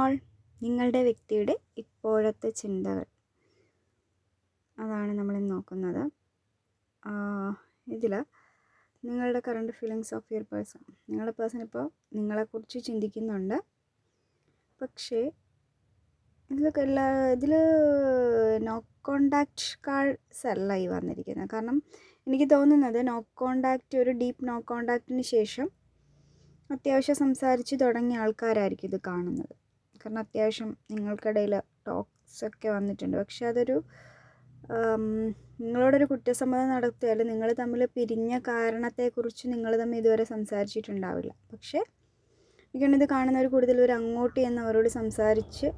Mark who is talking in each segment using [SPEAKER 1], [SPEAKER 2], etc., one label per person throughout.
[SPEAKER 1] All നിങ്ങളുടെ വ്യക്തിയുടെ ഇപ്പോഴത്തെ ചിന്തകൾ. അതാണ് നമ്മൾ നോക്കുന്നത്. ഇതിൽ നിങ്ങളുടെ current feelings of your person നിങ്ങളുടെ പേഴ്സൺ ഇപ്പോൾ നിങ്ങളെക്കുറിച്ച് ചിന്തിക്കുന്നുണ്ട്. പക്ഷേ ഇതിലൊക്കെ എല്ലാ ഇതിൽ നോ കോണ്ടാക്ട് കാർഡ്സ് അല്ല ഈ വന്നിരിക്കുന്നത്. കാരണം എനിക്ക് തോന്നുന്നത് നോ കോണ്ടാക്റ്റ് ഒരു ഡീപ്പ് നോ കോണ്ടാക്റ്റിന് ശേഷം അത്യാവശ്യം സംസാരിച്ച് തുടങ്ങിയ ആൾക്കാരായിരിക്കും ഇത് കാണുന്നത്. കാരണം അത്യാവശ്യം നിങ്ങൾക്കിടയിൽ ടോക്സ് ഒക്കെ വന്നിട്ടുണ്ട്. പക്ഷെ അതൊരു നിങ്ങളോടൊരു കുറ്റസമ്മതം നടത്തിയാൽ നിങ്ങൾ തമ്മിൽ പിരിഞ്ഞ കാരണത്തെക്കുറിച്ച് നിങ്ങൾ തമ്മിൽ ഇതുവരെ സംസാരിച്ചിട്ടുണ്ടാവില്ല. പക്ഷേ എനിക്കൊന്നിത് കാണുന്നവർ കൂടുതൽ ഒരു അങ്ങോട്ട് എന്നവരോട് സംസാരിച്ച്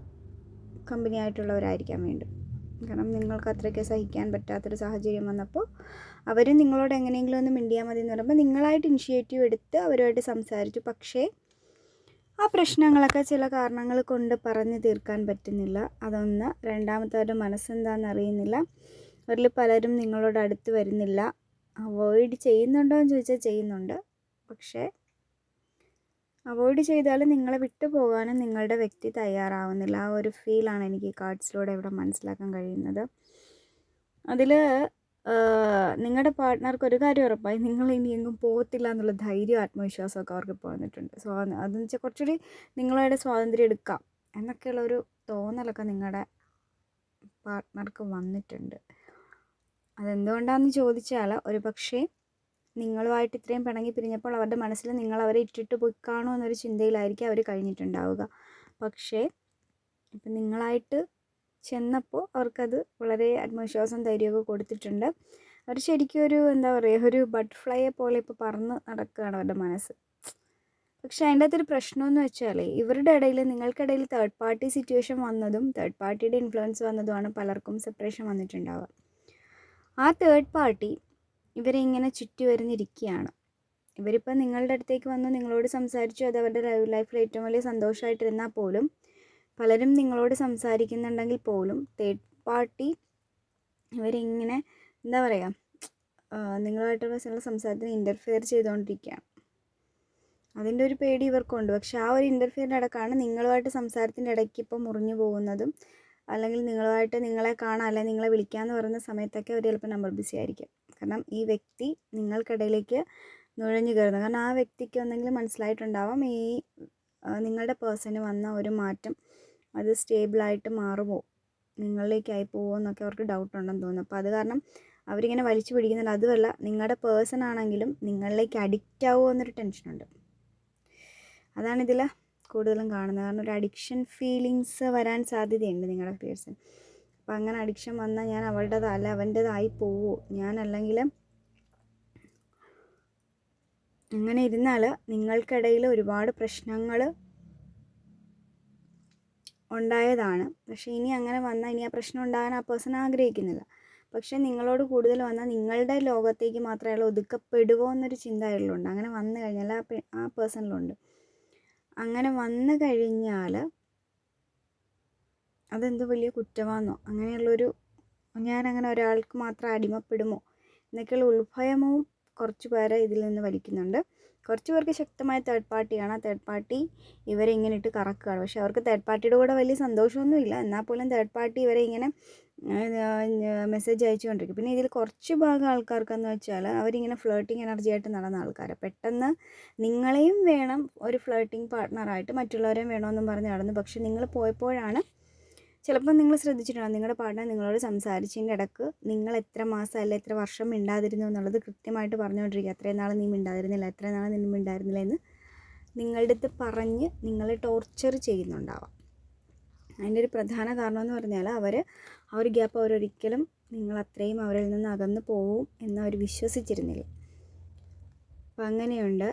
[SPEAKER 1] കമ്പനി ആയിട്ടുള്ളവരായിരിക്കാൻ വേണ്ടി. കാരണം നിങ്ങൾക്ക് അത്രയ്ക്ക് സഹിക്കാൻ പറ്റാത്തൊരു സാഹചര്യം വന്നപ്പോൾ അവർ നിങ്ങളോട് എങ്ങനെയെങ്കിലും ഒന്ന് മിണ്ടിയാൽ മതി എന്ന് പറയുമ്പോൾ നിങ്ങളായിട്ട് ഇനിഷ്യേറ്റീവ് എടുത്ത് അവരുമായിട്ട് സംസാരിച്ചു. പക്ഷേ ആ പ്രശ്നങ്ങളൊക്കെ ചില കാരണങ്ങൾ കൊണ്ട് പറഞ്ഞു തീർക്കാൻ പറ്റുന്നില്ല. അതൊന്ന് രണ്ടാമത്തവരുടെ മനസ്സെന്താണെന്ന് അറിയുന്നില്ല. അവരിൽ പലരും നിങ്ങളോട് അടുത്ത് വരുന്നില്ല. അവോയ്ഡ് ചെയ്യുന്നുണ്ടോ എന്ന് ചോദിച്ചാൽ ചെയ്യുന്നുണ്ട്. പക്ഷേ അവോയ്ഡ് ചെയ്താൽ നിങ്ങളെ വിട്ടു പോകാനും നിങ്ങളുടെ വ്യക്തി തയ്യാറാവുന്നില്ല. ആ ഒരു ഫീലാണ് എനിക്ക് കാർഡ്സിലൂടെ ഇവിടെ മനസ്സിലാക്കാൻ കഴിയുന്നത്. അതിൽ നിങ്ങളുടെ പാർട്ട്ണർക്ക് ഒരു കാര്യം ഉറപ്പായി. നിങ്ങൾ ഇനി എങ്ങും പോകത്തില്ല എന്നുള്ള ധൈര്യം ആത്മവിശ്വാസമൊക്കെ അവർക്ക് ഇപ്പോൾ വന്നിട്ടുണ്ട് സോ അതെന്ന് വെച്ചാൽ കുറച്ചുകൂടി നിങ്ങളുടെ സ്വാതന്ത്ര്യം എടുക്കാം എന്നൊക്കെയുള്ളൊരു തോന്നലൊക്കെ നിങ്ങളുടെ പാർട്ട്ണർക്ക് വന്നിട്ടുണ്ട്. അതെന്തുകൊണ്ടാണെന്ന് ചോദിച്ചാൽ ഒരു പക്ഷേ നിങ്ങളുമായിട്ട് ഇത്രയും പിണങ്ങി പിരിഞ്ഞപ്പോൾ അവരുടെ മനസ്സിൽ നിങ്ങൾ അവരെ ഇട്ടിട്ട് പോയി കാണുമോ എന്നൊരു ചിന്തയിലായിരിക്കും അവർ കഴിഞ്ഞിട്ടുണ്ടാവുക. പക്ഷേ ഇപ്പം നിങ്ങളായിട്ട് ചെന്നപ്പോൾ അവർക്കത് വളരെ ആത്മവിശ്വാസം ധൈര്യമൊക്കെ കൊടുത്തിട്ടുണ്ട്. അവർ ശരിക്കും ഒരു എന്താ പറയുക ഒരു ബട്ടർഫ്ലൈയെ പോലെ ഇപ്പോൾ പറന്ന് നടക്കുകയാണ് അവരുടെ മനസ്സ്. പക്ഷേ അതിന്റെ അകത്തൊരു പ്രശ്നമെന്ന് വെച്ചാൽ ഇവരുടെ ഇടയിൽ നിങ്ങൾക്കിടയിൽ തേർഡ് പാർട്ടി സിറ്റുവേഷൻ വന്നതും തേർഡ് പാർട്ടിയുടെ ഇൻഫ്ലുവൻസ് വന്നതുമാണ് പലർക്കും സെപ്പറേഷൻ വന്നിട്ടുണ്ടാവുക. ആ തേർഡ് പാർട്ടി ഇവരെ ഇങ്ങനെ ചുറ്റി വരുന്നിരിക്കുകയാണ് ഇവരിപ്പോൾ നിങ്ങളുടെ അടുത്തേക്ക് വന്ന് നിങ്ങളോട് സംസാരിച്ചു അത് അവരുടെ ലൈഫിൽ ഏറ്റവും വലിയ സന്തോഷമായിട്ടിരുന്നാൽ പോലും പലരും നിങ്ങളോട് സംസാരിക്കുന്നുണ്ടെങ്കിൽ പോലും തേർഡ് പാർട്ടി ഇവരിങ്ങനെ എന്താ പറയുക നിങ്ങളുമായിട്ടുള്ള സംസാരത്തിന് ഇന്റർഫിയർ ചെയ്തുകൊണ്ടിരിക്കുകയാണ് അതിന്റെ ഒരു പേടി ഇവർക്കുണ്ട്. പക്ഷെ ആ ഒരു ഇന്റർഫിയറിന്റെ ഇടക്കാണ് നിങ്ങളുമായിട്ട് സംസാരത്തിന്റെ ഇടയ്ക്ക് ഇപ്പോൾ മുറിഞ്ഞു പോകുന്നതും അല്ലെങ്കിൽ നിങ്ങളുമായിട്ട് നിങ്ങളെ കാണാൻ അല്ലെങ്കിൽ നിങ്ങളെ വിളിക്കാമെന്ന് പറയുന്ന സമയത്തൊക്കെ അവർ ചിലപ്പോൾ നമ്പർ ബിസി ആയിരിക്കും. കാരണം ഈ വ്യക്തി നിങ്ങൾക്കിടയിലേക്ക് നുഴഞ്ഞു കയറുന്നു. കാരണം ആ വ്യക്തിക്ക് എന്തെങ്കിലും മനസ്സിലായിട്ടുണ്ടാവാം ഈ നിങ്ങളുടെ പേഴ്സന് വന്ന ഒരു മാറ്റം അത് സ്റ്റേബിളായിട്ട് മാറുമോ? നിങ്ങളിലേക്കായി പോവോ എന്നൊക്കെ അവർക്ക് ഡൗട്ട് ഉണ്ടെന്ന് തോന്നുന്നു. അപ്പോൾ അത് കാരണം അവരിങ്ങനെ വലിച്ചു പിടിക്കുന്നുണ്ട്. അതുമല്ല നിങ്ങളുടെ പേഴ്സൺ ആണെങ്കിലും നിങ്ങളിലേക്ക് അഡിക്റ്റ് ആവുമോ എന്നൊരു ടെൻഷനുണ്ട്. അതാണ് ഇതിൽ കൂടുതലും കാണുന്നത്. കാരണം ഒരു അഡിക്ഷൻ ഫീലിങ്സ് വരാൻ സാധ്യതയുണ്ട് നിങ്ങളുടെ പേഴ്സൺ. അപ്പോൾ അങ്ങനെ അഡിക്ഷൻ വന്നാൽ ഞാൻ അവളുടേതല്ല അവന്റേതായി പോവോ? ഞാൻ അല്ലെങ്കിൽ അങ്ങനെ ഇരുന്നാൽ നിങ്ങൾക്കിടയിൽ ഒരുപാട് പ്രശ്നങ്ങൾ ഉണ്ടായതാണ്. പക്ഷേ ഇനി അങ്ങനെ വന്നാൽ ഇനി ആ പ്രശ്നം ഉണ്ടാകാൻ ആ പേഴ്സൺ ആഗ്രഹിക്കുന്നില്ല. പക്ഷേ നിങ്ങളോട് കൂടുതൽ വന്നാൽ നിങ്ങളുടെ ലോകത്തേക്ക് മാത്രമേ അയാൾ ഒതുക്കപ്പെടുമോ എന്നൊരു ചിന്ത അയാളിലുണ്ട്. അങ്ങനെ വന്നു കഴിഞ്ഞാൽ ആ ആ പേഴ്സണിലുണ്ട് അങ്ങനെ വന്നു കഴിഞ്ഞാൽ അതെന്ത് വലിയ കുറ്റമാണെന്നോ അങ്ങനെയുള്ളൊരു ഞാനങ്ങനെ ഒരാൾക്ക് മാത്രം അടിമപ്പെടുമോ? എന്നൊക്കെയുള്ള ഉൾഭയവും കുറച്ച് പേരെ ഇതിൽ നിന്ന് വലിക്കുന്നുണ്ട്. കുറച്ച് പേർക്ക് ശക്തമായ തേർഡ് പാർട്ടിയാണ് ആ തേർഡ് പാർട്ടി ഇവരെ ഇങ്ങനെ ഇട്ട് കറക്കുകയാണ്. പക്ഷേ അവർക്ക് തേർഡ് പാർട്ടിയുടെ കൂടെ വലിയ സന്തോഷമൊന്നുമില്ല എന്നാൽ പോലും തേർഡ് പാർട്ടി ഇവരെ ഇങ്ങനെ മെസ്സേജ് അയച്ചുകൊണ്ടിരിക്കും പിന്നെ ഇതിൽ കുറച്ച് ഭാഗം ആൾക്കാർക്കെന്ന് വെച്ചാൽ അവരിങ്ങനെ ഫ്ലേട്ടിങ് എനർജി ആയിട്ട് നടന്ന ആൾക്കാരാണ് പെട്ടെന്ന് നിങ്ങളെയും വേണം ഒരു ഫ്ലേട്ടിങ് പാർട്ട്ണറായിട്ട് മറ്റുള്ളവരെയും വേണമെന്നും പറഞ്ഞ് നടന്നു. പക്ഷേ നിങ്ങൾ പോയപ്പോഴാണ് ചിലപ്പോൾ നിങ്ങൾ ശ്രദ്ധിച്ചിട്ടുണ്ടോ നിങ്ങളുടെ പാർട്ട്ണർ നിങ്ങളോട് സംസാരിച്ചതിന്റെ ഇടയ്ക്ക് നിങ്ങൾ എത്ര മാസം അല്ല എത്ര വർഷം മിണ്ടാതിരുന്നു എന്നുള്ളത് കൃത്യമായിട്ട് പറഞ്ഞുകൊണ്ടിരിക്കുക അത്രയും നാൾ നീ മിണ്ടാതിരുന്നില്ല എത്ര നാൾ നിന്നും മിണ്ടായിരുന്നില്ല എന്ന് നിങ്ങളുടെ അടുത്ത് പറഞ്ഞ് നിങ്ങളെ ടോർച്ചർ ചെയ്യുന്നുണ്ടാവാം. അതിന്റെ ഒരു പ്രധാന കാരണം എന്ന് പറഞ്ഞാൽ അവർ ആ ഒരു ഗ്യാപ്പ് അവരൊരിക്കലും നിങ്ങൾ അത്രയും അവരിൽ നിന്ന് അകന്നു പോവും എന്ന് അവർ വിശ്വസിച്ചിരുന്നില്ല. അപ്പം അങ്ങനെയുണ്ട്.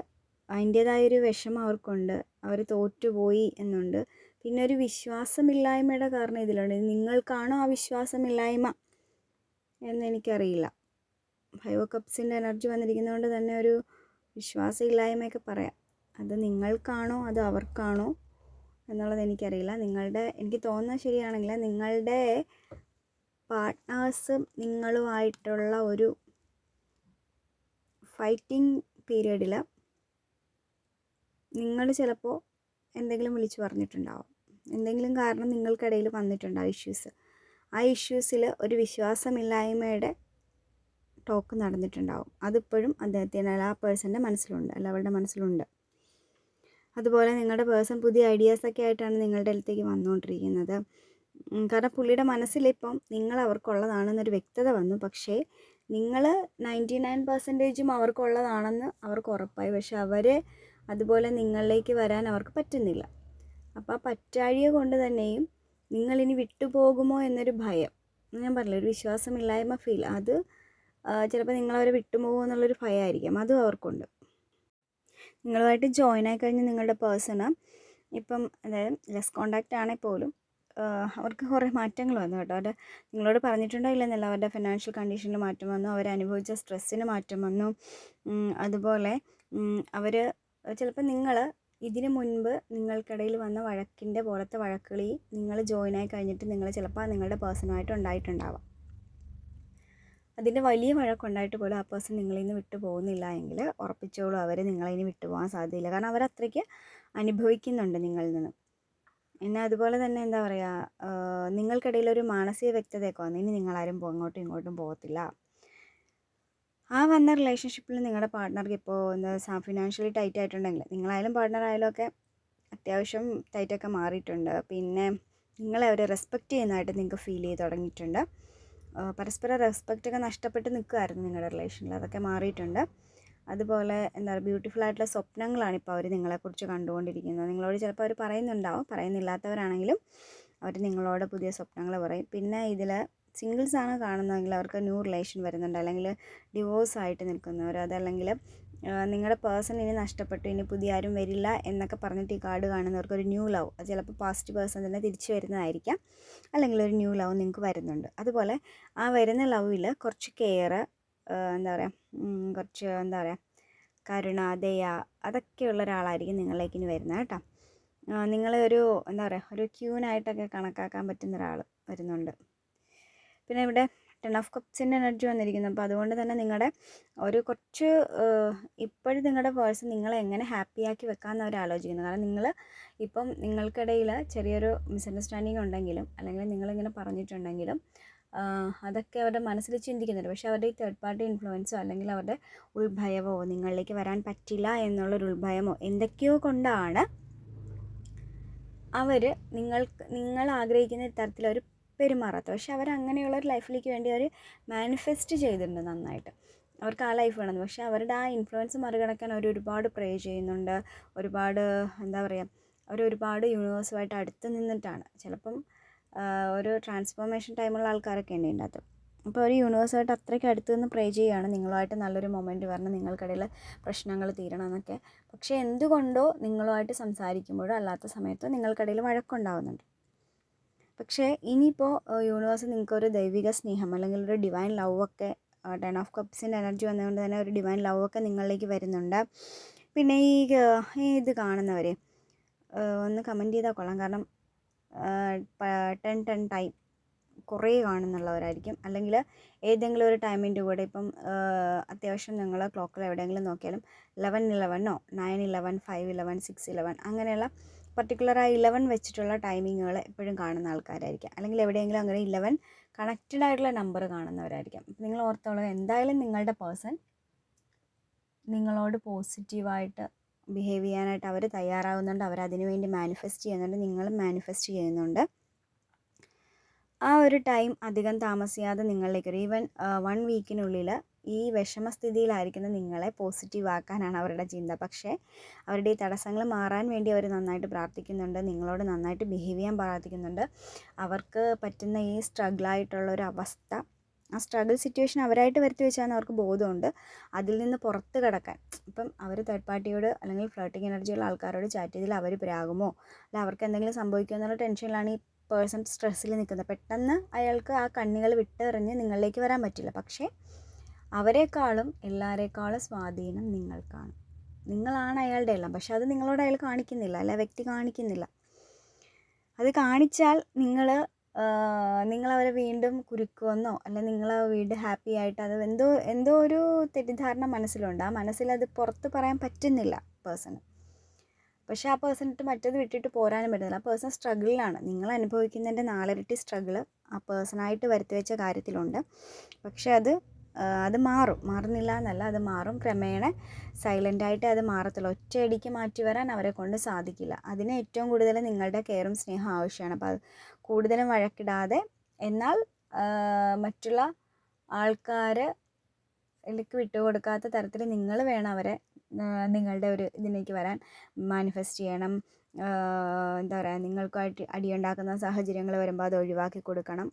[SPEAKER 1] അതിന്റേതായൊരു വിഷമം അവർക്കുണ്ട്. അവർ തോറ്റുപോയി എന്നുണ്ട്. പിന്നെ ഒരു വിശ്വാസമില്ലായ്മയുടെ കാരണം ഇതിലുണ്ട് നിങ്ങൾക്കാണോ ആ വിശ്വാസമില്ലായ്മ എന്നെനിക്കറിയില്ല ഫൈവ് കപ്സിന്റെ എനർജി വന്നിരിക്കുന്നതുകൊണ്ട് തന്നെ ഒരു വിശ്വാസമില്ലായ്മയൊക്കെ പറയാം. അത് നിങ്ങൾക്കാണോ? അത് അവർക്കാണോ? എന്നുള്ളത് എനിക്കറിയില്ല. നിങ്ങളുടെ എനിക്ക് തോന്നുന്നത് ശരിയാണെങ്കിൽ നിങ്ങളുടെ പാർട്ട്നേഴ്സ് നിങ്ങളുമായിട്ടുള്ള ഒരു ഫൈറ്റിംഗ് പീരീഡിൽ നിങ്ങൾ ചിലപ്പോൾ എന്തെങ്കിലും വിളിച്ചു പറഞ്ഞിട്ടുണ്ടാവും. എന്തെങ്കിലും കാരണം നിങ്ങൾക്കിടയിൽ വന്നിട്ടുണ്ടാവും ഇഷ്യൂസ് ആ ഇഷ്യൂസിൽ ഒരു വിശ്വാസമില്ലായ്മയുടെ ടോക്ക് നടന്നിട്ടുണ്ടാവും. അതിപ്പോഴും അദ്ദേഹത്തിന് ആ പേഴ്സന്റെ മനസ്സിലുണ്ട് അല്ല അവളുടെ മനസ്സിലുണ്ട്. അതുപോലെ നിങ്ങളുടെ പേഴ്സൺ പുതിയ ഐഡിയാസൊക്കെ ആയിട്ടാണ് നിങ്ങളുടെ അടുത്തേക്ക് വന്നുകൊണ്ടിരിക്കുന്നത്. കാരണം പുള്ളിയുടെ മനസ്സിലിപ്പം നിങ്ങൾ അവർക്കുള്ളതാണെന്നൊരു വ്യക്തത വന്നു. പക്ഷേ നിങ്ങൾ നയന്റി നയൻ പെർസെന്റേജും അവർക്കുള്ളതാണെന്ന് അവർക്ക് ഉറപ്പായി. പക്ഷെ അവർ അതുപോലെ നിങ്ങളിലേക്ക് വരാൻ അവർക്ക് പറ്റുന്നില്ല. അപ്പോൾ ആ പറ്റാഴിക കൊണ്ട് തന്നെയും നിങ്ങളിനി വിട്ടുപോകുമോ എന്നൊരു ഭയം. ഞാൻ പറഞ്ഞില്ല ഒരു വിശ്വാസമില്ലായ്മ ഫീൽ അത് ചിലപ്പോൾ നിങ്ങളവരെ വിട്ടുപോകുമോ എന്നുള്ളൊരു ഭയമായിരിക്കും അതും അവർക്കുണ്ട്. നിങ്ങളുമായിട്ട് ജോയിൻ ആയി കഴിഞ്ഞ് നിങ്ങളുടെ പേഴ്സണ് ഇപ്പം അതായത് ലെസ് കോണ്ടാക്റ്റ് ആണെങ്കിൽ പോലും അവർക്ക് കുറേ മാറ്റങ്ങൾ വന്നു കേട്ടോ. അവരുടെ നിങ്ങളോട് പറഞ്ഞിട്ടുണ്ടോ ഇല്ലെന്നല്ല അവരുടെ ഫിനാൻഷ്യൽ കണ്ടീഷനിൽ മാറ്റം വന്നു അവരനുഭവിച്ച സ്ട്രെസ്സിന് മാറ്റം വന്നു. അതുപോലെ അവർ ചിലപ്പോൾ നിങ്ങൾ ഇതിന് മുൻപ് നിങ്ങൾക്കിടയിൽ വന്ന വഴക്കിന്റെ പോലത്തെ വഴക്കുകളിൽ നിങ്ങൾ ജോയിൻ ആയി കഴിഞ്ഞിട്ട് നിങ്ങൾ ചിലപ്പോൾ നിങ്ങളുടെ പേഴ്സണുമായിട്ട് ഉണ്ടായിട്ടുണ്ടാവാം. അതിന്റെ വലിയ വഴക്കുണ്ടായിട്ട് പോലും ആ പേഴ്സൺ നിങ്ങളിൽ നിന്ന് വിട്ടു പോകുന്നില്ല എങ്കിൽ ഉറപ്പിച്ചോളൂ അവർ നിങ്ങളെ ഇനി വിട്ടുപോകാൻ സാധ്യതയില്ല. കാരണം അവർ അത്രയ്ക്ക് അനുഭവിക്കുന്നുണ്ട് നിങ്ങളിൽ നിന്ന്. എന്നാൽ അതുപോലെ തന്നെ എന്താ പറയുക നിങ്ങൾക്കിടയിൽ ഒരു മാനസിക വ്യക്തതയൊക്കെ വന്നു. ഇനി നിങ്ങളാരും അങ്ങോട്ടും ഇങ്ങോട്ടും പോകത്തില്ല. ആ വന്ന റിലേഷൻഷിപ്പിൽ നിങ്ങളുടെ പാർട്ട്ണർക്ക് ഇപ്പോൾ എന്താ ഫിനാൻഷ്യലി ടൈറ്റ് ആയിട്ടുണ്ടെങ്കിൽ നിങ്ങളായാലും പാർട്ട്ണർ ആയാലും ഒക്കെ അത്യാവശ്യം ടൈറ്റൊക്കെ മാറിയിട്ടുണ്ട്. പിന്നെ നിങ്ങളെ അവർ റെസ്പെക്റ്റ് ചെയ്യുന്നതായിട്ട് നിങ്ങൾക്ക് ഫീൽ ചെയ്ത് തുടങ്ങിയിട്ടുണ്ട്. പരസ്പര റെസ്പെക്റ്റ് ഒക്കെ നഷ്ടപ്പെട്ട് നിൽക്കുമായിരുന്നു നിങ്ങളുടെ റിലേഷനിൽ അതൊക്കെ മാറിയിട്ടുണ്ട്. അതുപോലെ എന്താ പറയുക ബ്യൂട്ടിഫുൾ ആയിട്ടുള്ള സ്വപ്നങ്ങളാണ് ഇപ്പോൾ അവർ നിങ്ങളെക്കുറിച്ച് കണ്ടുകൊണ്ടിരിക്കുന്നത്. നിങ്ങളോട് ചിലപ്പോൾ അവർ പറയുന്നുണ്ടാവും. പറയുന്നില്ലാത്തവരാണെങ്കിലും അവർ നിങ്ങളോട് പുതിയ സ്വപ്നങ്ങൾ പറയും. പിന്നെ ഇതിൽ സിംഗിൾസ് ആണ് കാണുന്നതെങ്കിൽ അവർക്ക് ന്യൂ റിലേഷൻ വരുന്നുണ്ട്. അല്ലെങ്കിൽ ഡിവോഴ്സ് ആയിട്ട് നിൽക്കുന്നവർ അതല്ലെങ്കിൽ നിങ്ങളുടെ പേഴ്സൺ ഇനി നഷ്ടപ്പെട്ടു ഇനി പുതിയ ആരും വരില്ല എന്നൊക്കെ പറഞ്ഞിട്ട് ഈ കാർഡ് കാണുന്നവർക്ക് ഒരു ന്യൂ ലവ് അത് ചിലപ്പോൾ പാസ്റ്റ് പേഴ്സൺ തന്നെ തിരിച്ചു വരുന്നതായിരിക്കാം. അല്ലെങ്കിൽ ഒരു ന്യൂ ലവ് നിങ്ങൾക്ക് വരുന്നുണ്ട്. അതുപോലെ ആ വരുന്ന ലവിൽ കുറച്ച് കെയർ എന്താ പറയുക കുറച്ച് എന്താ പറയുക കരുണ ദയ അതൊക്കെയുള്ള ഒരാളായിരിക്കും നിങ്ങളിലേക്ക് ഇനി വരുന്നത് കേട്ടോ. നിങ്ങളെ ഒരു എന്താ പറയുക ഒരു ക്യൂനായിട്ടൊക്കെ കണക്കാക്കാൻ പറ്റുന്ന ഒരാൾ വരുന്നുണ്ട്. പിന്നെ ഇവിടെ ടെൻ ഓഫ് കപ്സിന്റെ എനർജി വന്നിരിക്കുന്നു. അപ്പോൾ അതുകൊണ്ട് തന്നെ നിങ്ങളുടെ ഒരു കുറച്ച് ഇപ്പോഴും നിങ്ങളുടെ പേഴ്സൺ നിങ്ങളെ എങ്ങനെ ഹാപ്പിയാക്കി വെക്കാമെന്ന് അവർ ആലോചിക്കുന്നു കാരണം നിങ്ങൾ ഇപ്പം നിങ്ങൾക്കിടയിൽ ചെറിയൊരു മിസ്അണ്ടർസ്റ്റാൻഡിങ് ഉണ്ടെങ്കിലും അല്ലെങ്കിൽ നിങ്ങളിങ്ങനെ പറഞ്ഞിട്ടുണ്ടെങ്കിലും അതൊക്കെ അവരുടെ മനസ്സിൽ ചിന്തിക്കുന്നുണ്ട്. പക്ഷേ അവരുടെ ഈ തേർഡ് പാർട്ടി ഇൻഫ്ലുവൻസോ അല്ലെങ്കിൽ അവരുടെ ഉൾഭയമോ നിങ്ങളിലേക്ക് വരാൻ പറ്റില്ല എന്നുള്ളൊരു ഉൾഭയമോ എന്തൊക്കെയോ കൊണ്ടാണ് അവർ നിങ്ങൾക്ക് നിങ്ങൾ ആഗ്രഹിക്കുന്ന തരത്തിൽ പെരുമാറാത്ത. പക്ഷെ അവർ അങ്ങനെയുള്ള ഒരു ലൈഫിലേക്ക് വേണ്ടി അവർ മാനിഫെസ്റ്റ് ചെയ്തിട്ടുണ്ട് നന്നായിട്ട്. അവർക്ക് ആ ലൈഫ് വേണമെന്ന് പക്ഷേ അവരുടെ ആ ഇൻഫ്ലുവൻസ് മറികടക്കാൻ അവർ ഒരുപാട് പ്രേ ചെയ്യുന്നുണ്ട്. ഒരുപാട് എന്താ പറയുക അവർ ഒരുപാട് യൂണിവേഴ്സുമായിട്ട് അടുത്ത് നിന്നിട്ടാണ്. ചിലപ്പം ഒരു ട്രാൻസ്ഫോർമേഷൻ ടൈമുള്ള ആൾക്കാരൊക്കെ ഉണ്ട് ഇതിന്റെ അകത്ത് അപ്പോൾ ഒരു യൂണിവേഴ്സായിട്ട് അത്രയ്ക്ക് അടുത്ത് നിന്ന് പ്രേ ചെയ്യുകയാണ്. നിങ്ങളുമായിട്ട് നല്ലൊരു മൊമെന്റ് വരണം. നിങ്ങൾക്കിടയിൽ പ്രശ്നങ്ങൾ തീരണം എന്നൊക്കെ പക്ഷേ എന്തുകൊണ്ടോ നിങ്ങളുമായിട്ട് സംസാരിക്കുമ്പോഴോ അല്ലാത്ത സമയത്തോ നിങ്ങൾക്കിടയിൽ വഴക്കുണ്ടാവുന്നുണ്ട്. പക്ഷേ ഇനിയിപ്പോൾ യൂണിവേഴ്സ് നിങ്ങൾക്കൊരു ദൈവിക സ്നേഹം അല്ലെങ്കിൽ ഒരു ഡിവൈൻ ലവ് ഒക്കെ ടെൻ ഓഫ് കപ്സിന്റെ എനർജി വന്നതുകൊണ്ട് തന്നെ ഒരു ഡിവൈൻ ലവ് ഒക്കെ നിങ്ങളിലേക്ക് വരുന്നുണ്ട്. പിന്നെ ഈ ഇത് കാണുന്നവർ ഒന്ന് കമന്റ് ചെയ്താൽ കൊള്ളാം. കാരണം ടെൻ ടെൻ ടൈം കുറേ കാണുന്നുള്ളവരായിരിക്കും. അല്ലെങ്കിൽ ഏതെങ്കിലും ഒരു ടൈമിന്റെ കൂടെ ഇപ്പം അത്യാവശ്യം നിങ്ങൾ ക്ലോക്കിൽ എവിടെയെങ്കിലും നോക്കിയാലും eleven ഇലവനോ nine eleven five eleven six eleven അങ്ങനെയുള്ള പർട്ടിക്കുലറായി ഇലവൻ വെച്ചിട്ടുള്ള ടൈമിങ്ങുകൾ എപ്പോഴും കാണുന്ന ആൾക്കാരായിരിക്കാം. അല്ലെങ്കിൽ എവിടെയെങ്കിലും അങ്ങനെ ഇലവൻ കണക്റ്റഡ് ആയിട്ടുള്ള നമ്പർ കാണുന്നവരായിരിക്കാം. നിങ്ങൾ ഓർത്തോളൂ എന്തായാലും നിങ്ങളുടെ പേഴ്സൺ നിങ്ങളോട് പോസിറ്റീവായിട്ട് ബിഹേവ് ചെയ്യാനായിട്ട് അവർ തയ്യാറാവുന്നുണ്ട്. അവർ വേണ്ടി മാനിഫെസ്റ്റ് ചെയ്യുന്നുണ്ട്. നിങ്ങളും മാനിഫെസ്റ്റ് ചെയ്യുന്നുണ്ട്. ആ ഒരു ടൈം അധികം താമസിയാതെ നിങ്ങളിലേക്ക് ഒരു ഈവൻ വൺ വീക്കിനുള്ളിൽ ഈ വിഷമസ്ഥിതിയിലായിരിക്കുന്ന നിങ്ങളെ പോസിറ്റീവ് ആക്കാനാണ് അവരുടെ ചിന്ത. പക്ഷേ അവരുടെ ഈ തടസ്സങ്ങൾ മാറാൻ വേണ്ടി അവർ നന്നായിട്ട് പ്രാർത്ഥിക്കുന്നുണ്ട്. നിങ്ങളോട് നന്നായിട്ട് ബിഹേവ് ചെയ്യാൻ പ്രാർത്ഥിക്കുന്നുണ്ട്. അവർക്ക് പറ്റുന്ന ഈ സ്ട്രഗിളായിട്ടുള്ള ഒരു അവസ്ഥ ആ സ്ട്രഗിൾ സിറ്റുവേഷൻ അവരായിട്ട് വരുത്തി വെച്ചാൽ അവർക്ക് ബോധമുണ്ട്. അതിൽ നിന്ന് പുറത്ത് കിടക്കാൻ. ഇപ്പം അവർ തേർഡ് പാർട്ടിയോട് അല്ലെങ്കിൽ ഫ്ലോട്ടിങ് എനർജിയുള്ള ആൾക്കാരോട് ചാറ്റ് ചെയ്തിൽ അവർ പ്രാകുമോ അല്ല അവർക്ക് എന്തെങ്കിലും സംഭവിക്കുമോ എന്നുള്ള ടെൻഷനിലാണ് ഈ പേഴ്സൺ സ്ട്രെസ്സിൽ നിൽക്കുന്നത്. പെട്ടെന്ന് അയാൾക്ക് ആ കണ്ണുകൾ വിട്ടെറിഞ്ഞ് നിങ്ങളിലേക്ക് വരാൻ പറ്റില്ല. പക്ഷേ അവരെക്കാളും എല്ലാവരെക്കാളും സ്വാധീനം നിങ്ങൾക്കാണ്. നിങ്ങളാണ് അയാളുടെ എല്ലാം. പക്ഷെ അത് നിങ്ങളോട് അയാൾ കാണിക്കുന്നില്ല. അല്ല? വ്യക്തി കാണിക്കുന്നില്ല. അത് കാണിച്ചാൽ നിങ്ങൾ നിങ്ങളവരെ വീണ്ടും കുരുക്കുമെന്നോ അല്ല നിങ്ങൾ വീട് ഹാപ്പി ആയിട്ട് അത് എന്തോ എന്തോ ഒരു തെറ്റിദ്ധാരണ മനസ്സിലുണ്ട്. ആ മനസ്സിൽ അത് പുറത്ത് പറയാൻ പറ്റുന്നില്ല പേഴ്സണ്. പക്ഷെ ആ പേഴ്സൺ ഇട്ട് മറ്റേത് വിട്ടിട്ട് പോരാനും പറ്റുന്നില്ല. ആ പേഴ്സൺ സ്ട്രഗിളിലാണ്. നിങ്ങൾ അനുഭവിക്കുന്നതിന്റെ നാലിരട്ടി സ്ട്രഗിൾ ആ പേഴ്സണായിട്ട് വരുത്തി വെച്ച കാര്യത്തിലുണ്ട്. പക്ഷെ അത് അത് മാറും. മാറുന്നില്ല എന്നല്ല അത് മാറും. ക്രമേണ സൈലന്റായിട്ട് അത് മാറത്തുള്ളൂ. ഒറ്റയടിക്ക് മാറ്റി വരാൻ അവരെ കൊണ്ട് സാധിക്കില്ല. അതിന് ഏറ്റവും കൂടുതൽ നിങ്ങളുടെ കെയറും സ്നേഹം ആവശ്യമാണ്. അപ്പോൾ അത് കൂടുതലും വഴക്കിടാതെ എന്നാൽ മറ്റുള്ള ആൾക്കാർ ഇടയ്ക്ക് വിട്ടുകൊടുക്കാത്ത തരത്തിൽ നിങ്ങൾ വേണം അവരെ നിങ്ങളുടെ ഒരു ഇതിലേക്ക് വരാൻ മാനിഫെസ്റ്റ് ചെയ്യണം. എന്താ പറയുക നിങ്ങൾക്കായിട്ട് അടിയുണ്ടാക്കുന്ന സാഹചര്യങ്ങൾ വരുമ്പോൾ അത് ഒഴിവാക്കി കൊടുക്കണം.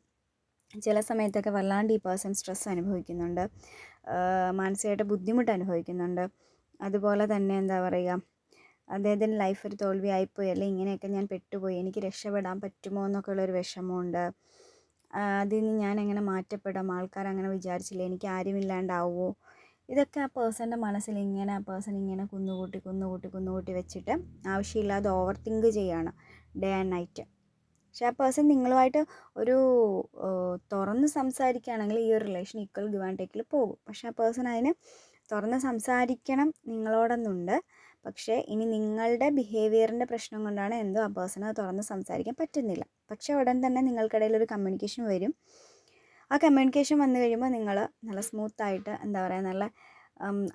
[SPEAKER 1] ചില സമയത്തൊക്കെ വല്ലാണ്ട് ഈ പേഴ്സൺ സ്ട്രെസ് അനുഭവിക്കുന്നുണ്ട്. മാനസികമായിട്ട് ബുദ്ധിമുട്ട് അനുഭവിക്കുന്നുണ്ട്. അതുപോലെ തന്നെ എന്താ പറയുക അദ്ദേഹത്തിന്റെ ലൈഫ് ഒരു തോൽവിയായിപ്പോയി അല്ലെങ്കിൽ ഇങ്ങനെയൊക്കെ ഞാൻ പെട്ടുപോയി എനിക്ക് രക്ഷപ്പെടാൻ പറ്റുമോ എന്നൊക്കെ ഉള്ളൊരു വിഷമമുണ്ട് അതിൽ നിന്ന് ഞാൻ എങ്ങനെ മാറ്റപ്പെടാം? ആൾക്കാർ അങ്ങനെ വിചാരിച്ചില്ല എനിക്ക് ആരുമില്ലാണ്ടാവുമോ? ഇതൊക്കെ ആ പേഴ്സന്റെ മനസ്സിൽ ഇങ്ങനെ ആ പേഴ്സൺ ഇങ്ങനെ കുന്നുകൂട്ടി കുന്നുകൂട്ടി കുന്നുകൂട്ടി വെച്ചിട്ട് ആവശ്യമില്ലാതെ ഓവർ തിങ്ക് ചെയ്യാണ് ഡേ ആൻഡ് നൈറ്റ് പക്ഷെ ആ പേഴ്സൺ നിങ്ങളുമായിട്ട് ഒരു തുറന്ന് സംസാരിക്കുകയാണെങ്കിൽ ഈ ഒരു റിലേഷൻ ഈക്വൽ ഗിവ് ആൻഡ് ടേക്കിൽ പോകും. പക്ഷെ ആ പേഴ്സൺ അതിന് തുറന്ന് സംസാരിക്കണം നിങ്ങളോടൊന്നുണ്ട്. പക്ഷേ ഇനി നിങ്ങളുടെ ബിഹേവിയറിന്റെ പ്രശ്നം കൊണ്ടാണ് എന്തോ ആ പേഴ്സണ് തുറന്ന് സംസാരിക്കാൻ പറ്റുന്നില്ല. പക്ഷേ ഉടൻ തന്നെ നിങ്ങൾക്കിടയിൽ ഒരു കമ്മ്യൂണിക്കേഷൻ വരും. ആ കമ്മ്യൂണിക്കേഷൻ വന്നു കഴിയുമ്പോൾ നിങ്ങൾ നല്ല സ്മൂത്തായിട്ട് എന്താ പറയുക നല്ല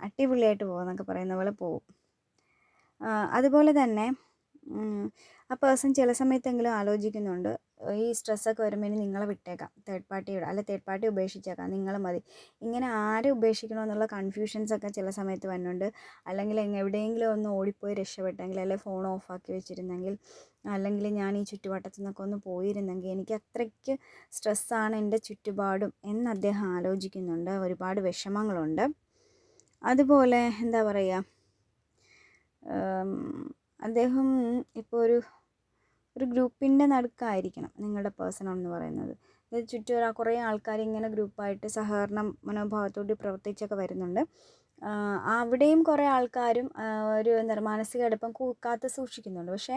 [SPEAKER 1] അടിപൊളിയായിട്ട് പോകും എന്നൊക്കെ പറയുന്ന പോലെ പോകും. അതുപോലെ തന്നെ ആ പേഴ്സൺ ചില സമയത്തെങ്കിലും ആലോചിക്കുന്നുണ്ട് ഈ സ്ട്രെസ്സൊക്കെ വരുമ്പോൾ ഇനി നിങ്ങളെ വിട്ടേക്കാം തേർഡ് പാർട്ടിയോട് അല്ല തേർഡ് പാർട്ടി ഉപേക്ഷിച്ചേക്കാം നിങ്ങൾ മതി. ഇങ്ങനെ ആരെ ഉപേക്ഷിക്കണമെന്നുള്ള കൺഫ്യൂഷൻസൊക്കെ ചില സമയത്ത് വരുന്നുണ്ട്. അല്ലെങ്കിൽ എവിടെയെങ്കിലും ഒന്ന് ഓടിപ്പോയി രക്ഷപ്പെട്ടെങ്കിൽ അല്ലെങ്കിൽ ഫോൺ ഓഫാക്കി വെച്ചിരുന്നെങ്കിൽ അല്ലെങ്കിൽ ഞാൻ ഈ ചുറ്റുവട്ടത്തു നിന്നൊക്കെ ഒന്ന് പോയിരുന്നെങ്കിൽ എനിക്ക് അത്രയ്ക്ക് സ്ട്രെസ്സാണ് എന്റെ ചുറ്റുപാടും എന്ന് അദ്ദേഹം ആലോചിക്കുന്നുണ്ട്. ഒരുപാട് വിഷമങ്ങളുണ്ട്. അതുപോലെ എന്താ പറയുക അദ്ദേഹം ഇപ്പോൾ ഒരു ഒരു ഗ്രൂപ്പിന്റെ നടുക്കായിരിക്കണം നിങ്ങളുടെ പേഴ്സണൽ എന്ന് പറയുന്നത്. അതായത് ചുറ്റും കുറേ ആൾക്കാർ ഇങ്ങനെ ഗ്രൂപ്പായിട്ട് സഹകരണ മനോഭാവത്തോട് പ്രവർത്തിച്ചൊക്കെ വരുന്നുണ്ട്. അവിടെയും കുറേ ആൾക്കാരും ഒരു എന്താ പറയുക മാനസിക അടുപ്പം കാത്തു സൂക്ഷിക്കുന്നുണ്ട്. പക്ഷേ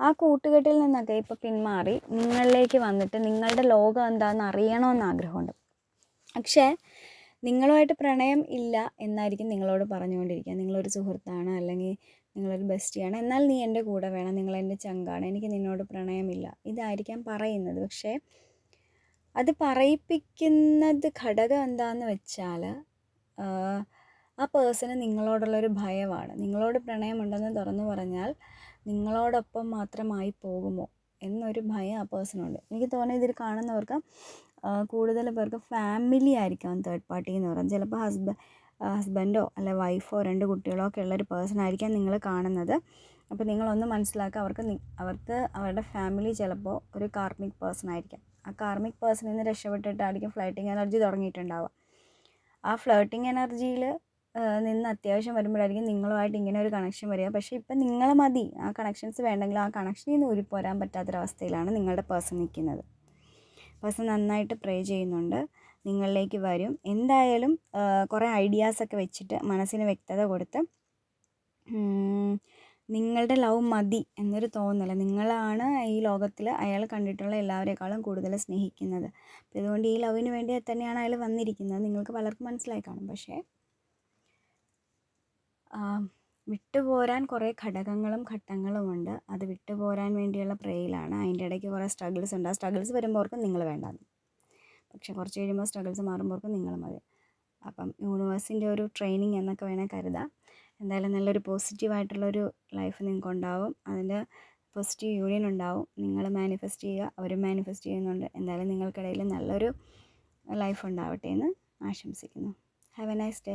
[SPEAKER 1] ആ കൂട്ടുകെട്ടിൽ നിന്നൊക്കെ ഇപ്പോൾ പിന്മാറി നിങ്ങളിലേക്ക് വന്നിട്ട് നിങ്ങളുടെ ലോകം എന്താണെന്ന് അറിയണമെന്ന് ആഗ്രഹമുണ്ട്. പക്ഷേ നിങ്ങളുമായിട്ട് പ്രണയം ഇല്ല എന്നായിരിക്കും നിങ്ങളോട് പറഞ്ഞുകൊണ്ടിരിക്കുക. നിങ്ങളൊരു സുഹൃത്താണ് അല്ലെങ്കിൽ നിങ്ങളൊരു ബെസ്റ്റിയാണ്. എന്നാൽ നീ എന്റെ കൂടെ വേണം. നിങ്ങൾ എന്റെ ചങ്കാണ്. എനിക്ക് നിന്നോട് പ്രണയമില്ല. ഇതായിരിക്കാം പറയുന്നത്. പക്ഷേ അത് പറയിപ്പിക്കുന്നത് ഘടകം എന്താണെന്ന് വെച്ചാൽ ആ പേഴ്സണ് നിങ്ങളോടുള്ളൊരു ഭയമാണ്. നിങ്ങളോട് പ്രണയമുണ്ടെന്ന് തുറന്നു പറഞ്ഞാൽ നിങ്ങളോടൊപ്പം മാത്രമായി പോകുമോ എന്നൊരു ഭയം ആ പേഴ്സണുണ്ട്. എനിക്ക് തോന്നുന്നത് ഇതിൽ കാണുന്നവർക്ക് കൂടുതൽ പേർക്ക് ഫാമിലി ആയിരിക്കാം തേർഡ് പാർട്ടി എന്ന് പറയുന്നത് ചിലപ്പോൾ ഹസ്ബൻഡ് ഹസ്ബൻഡോ അല്ലെ വൈഫോ രണ്ട് കുട്ടികളോ ഒക്കെ ഉള്ളൊരു പേഴ്സൺ ആയിരിക്കാം നിങ്ങൾ കാണുന്നത്. അപ്പോൾ നിങ്ങളൊന്ന് മനസ്സിലാക്കുക അവർക്ക് അവർക്ക് അവരുടെ ഫാമിലി ചിലപ്പോൾ ഒരു കാർമിക് പേഴ്സൺ ആയിരിക്കാം. ആ കാർമിക് പേഴ്സണിൽ നിന്ന് രക്ഷപ്പെട്ടിട്ടായിരിക്കും ഫ്ലൈറ്റിംഗ് എനർജി തുടങ്ങിയിട്ടുണ്ടാവുക. ആ ഫ്ലേട്ടിംഗ് എനർജിയിൽ നിന്ന് അത്യാവശ്യം വരുമ്പോഴായിരിക്കും നിങ്ങളുമായിട്ട് ഇങ്ങനെ ഒരു കണക്ഷൻ വരിക. പക്ഷേ ഇപ്പം നിങ്ങൾ മതി. ആ കണക്ഷൻസ് വേണ്ടെങ്കിൽ ആ കണക്ഷനിൽ നിന്ന് ഊരിപ്പോരാൻ പറ്റാത്തൊരവസ്ഥയിലാണ് നിങ്ങളുടെ പേഴ്സൺ നിൽക്കുന്നത് പേഴ്സൺ നന്നായിട്ട് പ്രേ ചെയ്യുന്നുണ്ട്. നിങ്ങളിലേക്ക് വരും. എന്തായാലും കുറേ ഐഡിയാസൊക്കെ വെച്ചിട്ട് മനസ്സിന് വ്യക്തത കൊടുത്ത് നിങ്ങളുടെ ലവ് മതി എന്നൊരു തോന്നൽ നിങ്ങളാണ് ഈ ലോകത്തിൽ അയാൾ കണ്ടിട്ടുള്ള എല്ലാവരെക്കാളും കൂടുതൽ സ്നേഹിക്കുന്നത്. അപ്പോൾ ഇതുകൊണ്ട് ഈ ലവിന് വേണ്ടി തന്നെയാണ് അയാൾ വന്നിരിക്കുന്നത്. നിങ്ങൾക്ക് പലർക്കും മനസ്സിലായി കാണും. പക്ഷേ വിട്ടുപോരാൻ കുറേ ഘടകങ്ങളും ഘട്ടങ്ങളും ഉണ്ട്. അത് വിട്ടുപോരാൻ വേണ്ടിയുള്ള പ്രേയിലാണ്. അതിന്റെ ഇടയ്ക്ക് കുറേ സ്ട്രഗിൾസ് ഉണ്ട്. ആ സ്ട്രഗിൾസ് വരുമ്പോഴേക്കും നിങ്ങൾ വേണ്ടാന്ന്. പക്ഷെ കുറച്ച് കഴിയുമ്പോൾ സ്ട്രഗിൾസ് മാറുമ്പോഴേക്കും നിങ്ങൾ മതി. അപ്പം യൂണിവേഴ്സിന്റെ ഒരു ട്രെയിനിങ് എന്നൊക്കെ വേണേൽ കരുതാം. എന്തായാലും നല്ലൊരു പോസിറ്റീവായിട്ടുള്ളൊരു ലൈഫ് നിങ്ങൾക്ക് ഉണ്ടാവും. അതിന്റെ പോസിറ്റീവ് യൂണിയൻ ഉണ്ടാവും. നിങ്ങൾ മാനിഫെസ്റ്റ് ചെയ്യുക അവരും മാനിഫെസ്റ്റ് ചെയ്യുന്നുണ്ട്. എന്തായാലും നിങ്ങൾക്കിടയിൽ നല്ലൊരു ലൈഫ് ഉണ്ടാവട്ടെ എന്ന് ആശംസിക്കുന്നു. Have A nice day